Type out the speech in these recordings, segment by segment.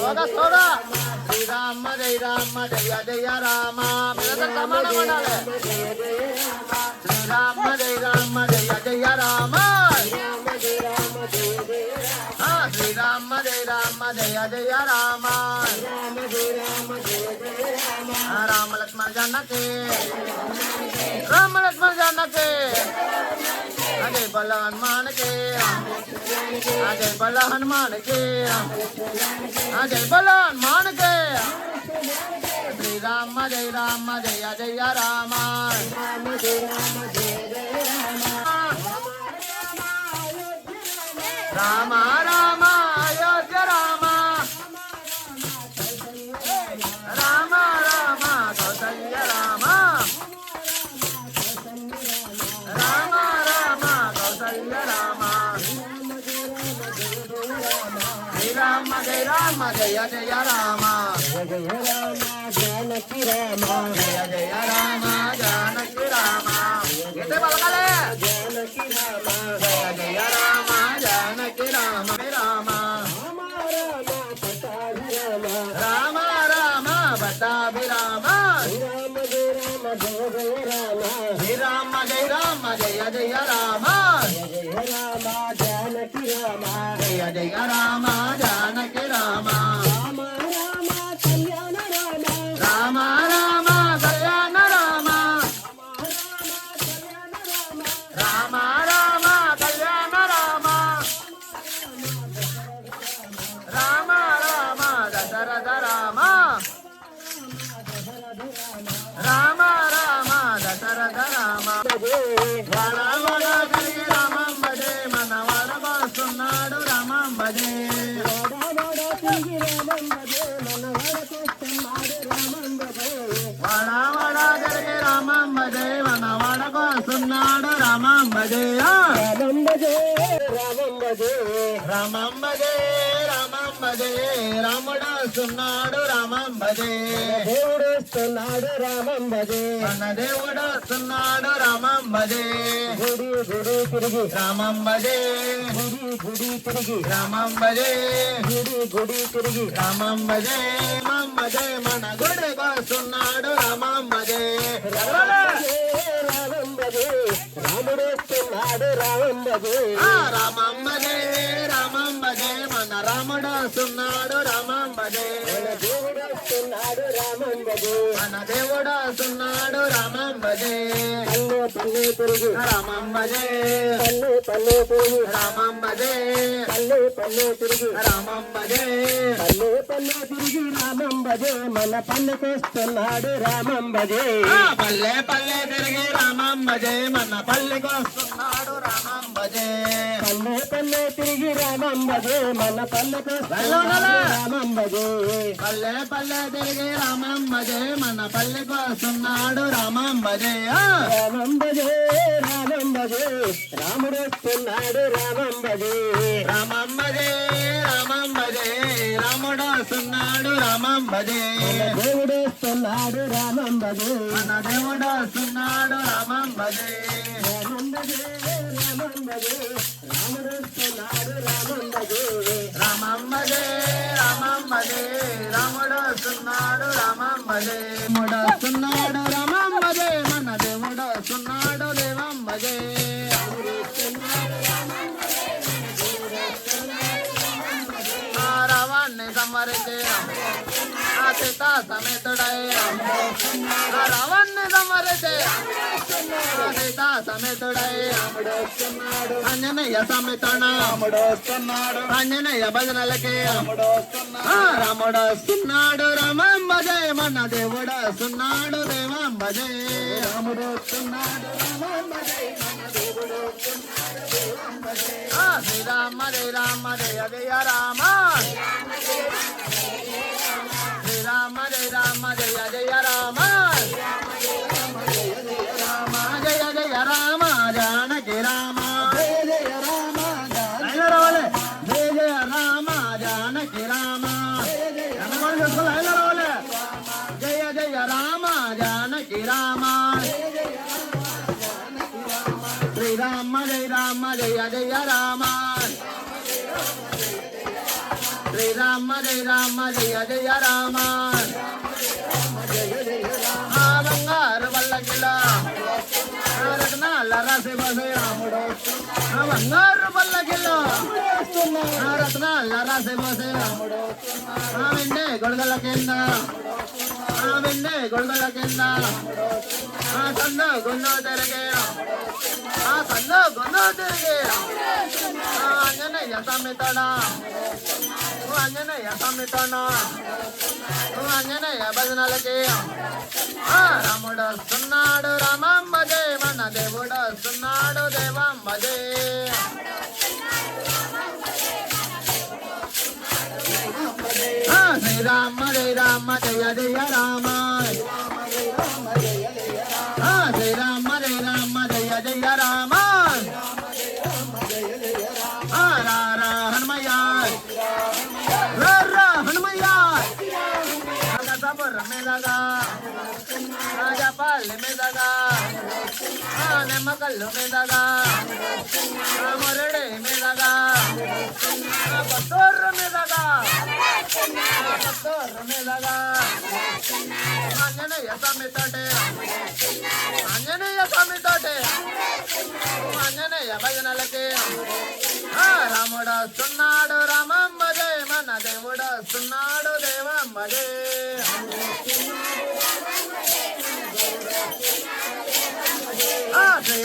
సోద సోద శ్రీరామ జయ రామ జయ జయ రామ మీరందరూ సమానం ఉండాలి శ్రీరామ జయ రామ జయ జయ రామ ఆ, శ్రీరామ జయ రామ జయ జయ రామ ఆ, రామ లక్ష్మణ జానకి రామ లక్ష్మణ జానకి అజయ్ బల హనుమాన్ కే అజయ్ బల హనుమాన్ కే అజయ్ బల హనుమాన్ కే శ్రీరామ జయ రామ జయ జయ రామ రామ రామ రామ జయ జయ రామ జయ రామ జానకి రామ జయ జయ రామ జానకి రామ గీతే పలకలే జానకి రామ జయ జయ రామం వస్తున్నాడు రామం భజే. దేవుడు వస్తున్నాడు రామం భజే. మన దేవుడు వస్తున్నాడు రామం భజే. గుడి గుడి తిరిగి. రామం భజే. గుడి గుడి తిరిగి. రామం భజే. గుడి గుడి తిరిగి. రామం భజే రామం భజే. మన గుడికి వస్తున్నాడు రామం భజే. రామం భజే రాముడు వస్తున్నాడు రామం భజే ఆ రామం భజే రామం భజే మన రాముడు వస్తున్నాడు రామం భజే దేవుడు వస్తున్నాడు రామం భజే మన దేవుడు వస్తున్నాడు రామం భజే పల్లె పల్లె తిరిగి రామం భజే పల్లె పల్లె తిరిగి రామం భజే పల్లె పల్లె తిరిగి రామం భజే పల్లె పల్లె తిరిగి రామం భజే మన పల్లెకొస్తున్నాడు రామం భజే ఆ పల్లె పల్లె తిరిగి రామం భజే మన తిరిగి రామం భజే మన పల్లెకొస్తున్నాడు రామం భజే పల్లె పల్లె తిరిగి రామం భజే మన పల్లెకి వస్తున్నాడు రామం భజే ఆ! రామం భజే రామం భజే రాముడు వస్తున్నాడు రామం భజే రామం భజే రామం భజే రాముడు వస్తున్నాడు రామం భజే దేవుడు వస్తున్నాడు రామం భజే మన దేవుడు వస్తున్నాడు రామం భజే రామం భజే రామం భజే రాముడు వస్తున్నాడు రామం భజే రామమ్మదే రామమ్మదే రాముడు రామమ్మదే. రామం మన దేవుడు సీత సమేతుడై ఆ రావణ్ణి సంవరించే సీత సమేతుడై అంజనయ్య సమేతణ రాముడు వస్తున్నాడు. వస్తున్నాడు. రాముడు వస్తున్నాడు. రామం భజే మన దేవుడు వస్తున్నాడు. దేవం భజే రాముడు రామ రామం భజే రామ. రామ జయ రామ జయ జయ రామ. జయ జయ రామ జానకి రామ. జయ జయ రామ జయ రావాలే. జయ జయ రామ జానకి రామ. రావాలే. జయ జయ రామ జానకి రామ. శ్రీరామ జయ రామ జయ జయ రామ. జయ రామ జయ రామ జయ జయ రామ. బంగారు వల్లకిలా రకనాల రాసి రాముడు. బంగారు వల్ల రత్నాల రాసి రాముడు ఆ వెండే గొడగల కింద ఆ వెండే గొడగల కింద ఆ సంద గుండు తిరిగే ఆ సంద గుండు తిరిగే అంజనయ్య సమితడా అంజనయ్య సమితనా అంజనయ్య భజనలకి రాముడు వస్తున్నాడు రామమ్మదే మన దేవుడు వస్తున్నాడు దేవమ్మదే ఆ శ్రీరామ జయ రామ జయ జయ రామ. ఆ శ్రీరామ జయ రామ జయ జయ రామ. నిమ్మకల్లు మీదగా ఆ మురడి మీదగా ఆ కొత్తూరు మీదగా ఆ కొత్తూరు మీదగా. ఆంజనేయ స్వామి తోటే ఆంజనేయ స్వామి తోటే ఆంజనేయ భజనలకి. రాముడు వస్తున్నాడు రామమ్మ రామమ్మదే మన దేవుడు వస్తున్నాడు దేవమ్మదే ఆ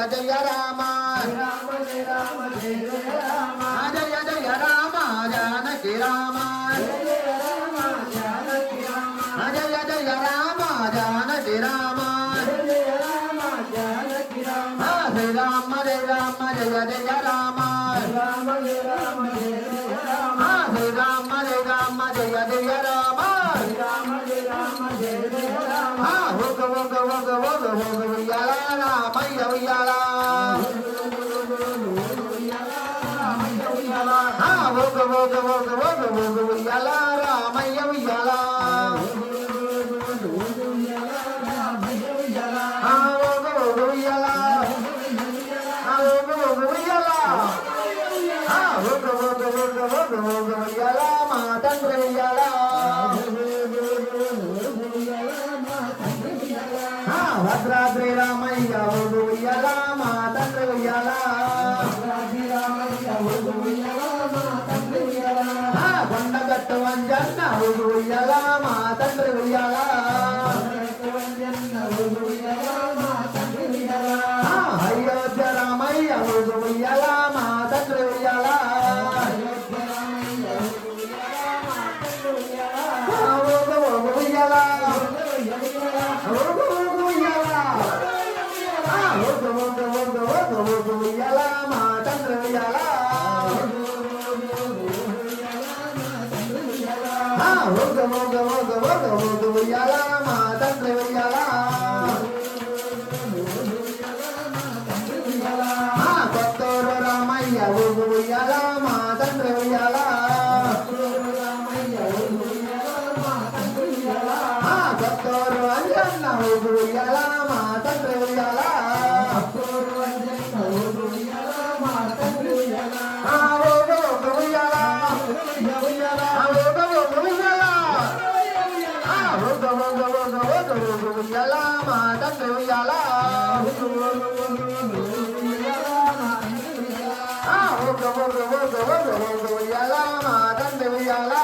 జయ జయ రామ జయ రామ జయ జయ రామ జయ జయ రామ జానకి రామ జయ రామ జానకి రామ జయ జయ రామ జానకి రామ జయ రామ జానకి రామ జయ రామ జయ జయ రామ భోగ భోగ భోగ ఉయ్యాల రామయ్య ఉయ్యాల భోగ భోగ రామయ్య ఉయ్యాల రోజు వెయ్యాలా మా తండ్రి వెయ్యాలా. ఆ, ఒగ ఒగ ఒగ ఒగ ఉయ్యాల మా తండ్రి ఉయ్యాల ఆ, కొత్తూరు రామయ్య ఒగ ఉయ్యాల మా తండ్రి ఉయ్యాల కొత్తూరు అంజన్న ఒగ ఉయ్యాల మా తండ్రి ఉయ్యాల. రాత్రి ఉయ్యాల ఒక ఒక ఒక ఒక ఒక ఉయ్యాల? మా తండ్రి ఉయ్యాల?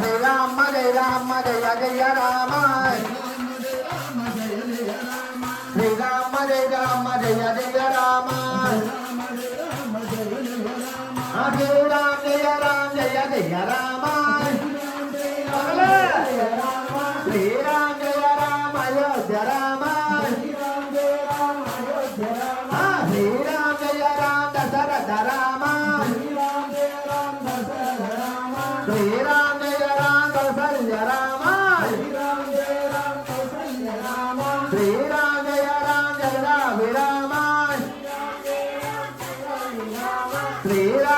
జయ రామ జయ రామ జయ జయ రామ. జయ రామ జయ రామ జయ జయ రామ. జయ రామ జయ రామ జయ జయ రామ. శ్రీరామ జయ రామ అయోధ్య రామ శ్రీరామ జయ రామ అయోధ్య రామ శ్రీరామ జయ రామ దశరథ రామ శ్రీరామ జయ రామ దశరథ రామ శ్రీరామ జయ రామ కౌసల్య రామ శ్రీరామ జయ రామ కౌసల్య రామ శ్రీరామ జయ రామ జగదాభిరామ శ్రీరామ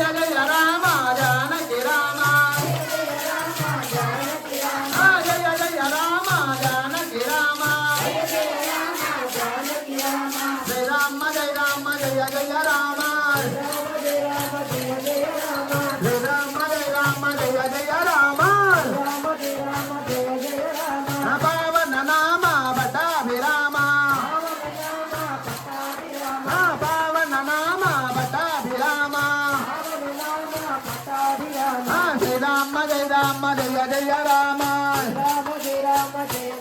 జయ రామ జయ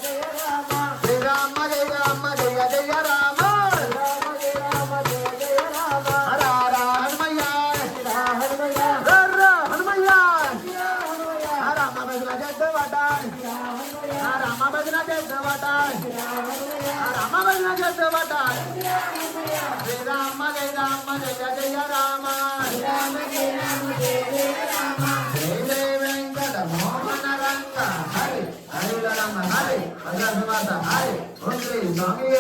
జయ రామ. శ్రీరామ జయ రామ జయ జయ రామ హర హర హనుమయ్య హర హనుమయ్య రామ భజన చేద్ద వటాయ్ రామ భజన చేద్ద వటాయ్ రామ భజన చేద్ద వటాయ్ శ్రీరామ జయ రామ జయ జయ రామ జయ జయ హరి హరి రమ హరి హరి హరి ఓం శ్రీ స్వామి